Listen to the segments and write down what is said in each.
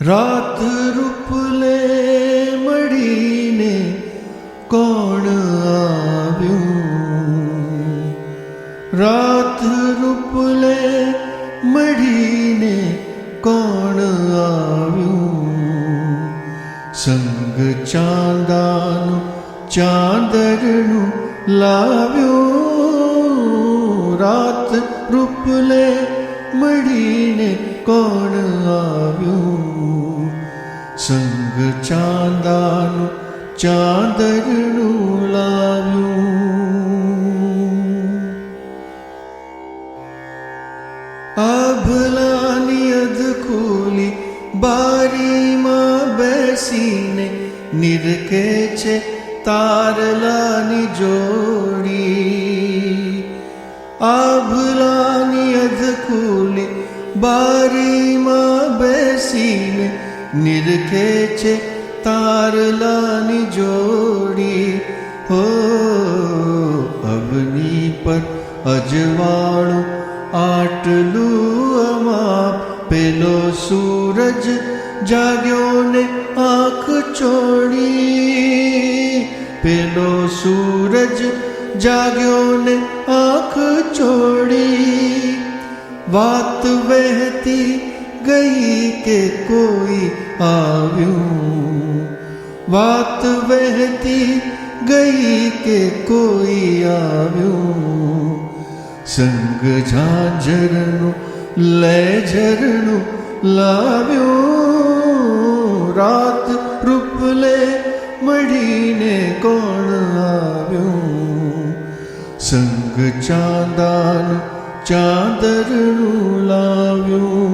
રાત રૂપલે મળીને કોણ આવ્યું? રાત રૂપલે મળીને કોણ આવ્યું? સંગ ચાંદાનું ચાંદરનું લાવ્યું? રાત રૂપલે મળીને કોણ આવ્યું? સંગ ચાંદાનું ચાંદરનું લાવ્યું. આભલાની અધકૂલી બારીમાં બેસીને નિરકે છે તારલાની જોડી. આભલાની અધકૂલી બારીમાં બેસીને નિરખે છે તારલાની જોડી. હો અવની પર અજવાળું આટલું અમાપ. પેલો સૂરજ જાગ્યો ને આંખ ચોડી પેલો સૂરજ જાગ્યો ને આંખ ચોડી વાત વહેતી ગઈ કે કોઈ આવ્યું વાત વહેતી ગઈ કે કોઈ આવ્યું સંગ ઝાંઝરનું લેઝરનું લાવ્યું રાત રૂપલે મળીને કોણ આવ્યું સંગ ચાંદાનું ચાંદરનું લાવ્યો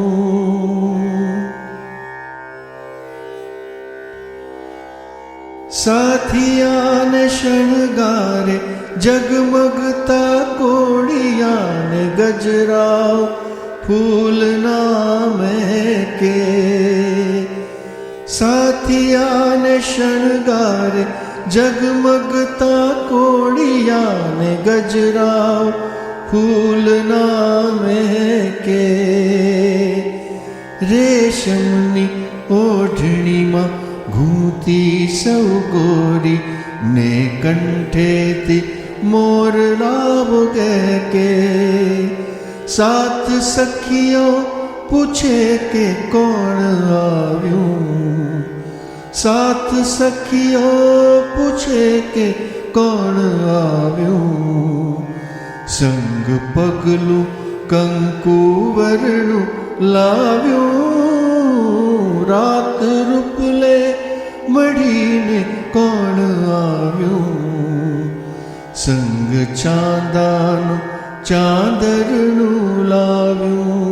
સાથિયાને શણગારે જગમગતા કોડિયાને ગજરાવ ફૂલ નામે કે સાથિયાને શણગારે જગમગતા કોડિયાને ગજરાવ ફૂલ નામે કે રેશમની ઓઢણીમાં ઘૂંતી સૌ ગોરી ને કંઠેથી મોર લાવ કે કે સાત સખીઓ પૂછે કે કોણ આવ્યું સાત સખીઓ પૂછે કે કોણ આવ્યું સંગ પગલું કંકુવરણું લાવ્યું. રાત રૂપલે મળીને કોણ આવ્યું? સંગ ચાંદાનું ચાંદરણું લાવ્યું.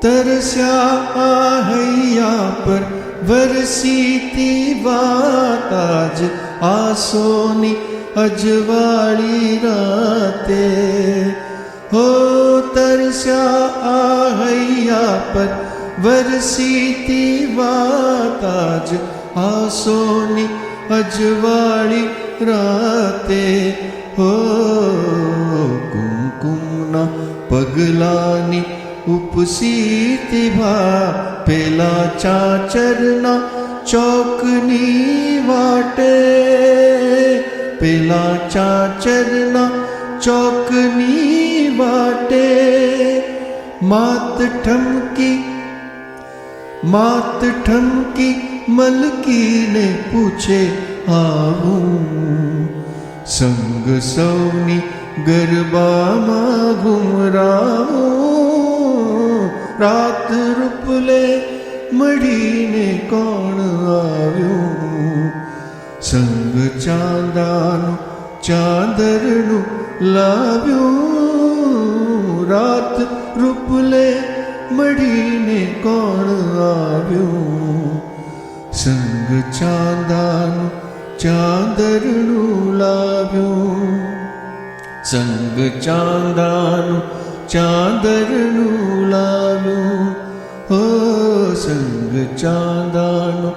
તરસ્યા હૈયા પર વરસીતી વાત આજ આસોની અજવાળી રાતે. હો તરસ્યા આ હૈયા પર વરસીતી વાત આજ આસોની અજવાળી રાતે. હો કુમકુમના પગલાની ઉપસીતી ભા પેલા ચાચરના ચોકની વાટે પેલા ચાચરના ચોકની વાટે માત ઠમકી માત ઠમકી મલકીને પૂછે આવું સંગ સૌની ગરબામાં ઘુમરાવું રાત રૂપલે મળીને કોણ આવ્યું? સંગ ચાંદાનું ચાંદરનું લાવ્યું. રાત રૂપલે મળીને કોણ આવ્યું? સંગ ચાંદાનું ચાંદરનું લાવ્યું. સંગ ચાંદાનું ચાંદરનું લાવ્યું હો સંગ ચાંદા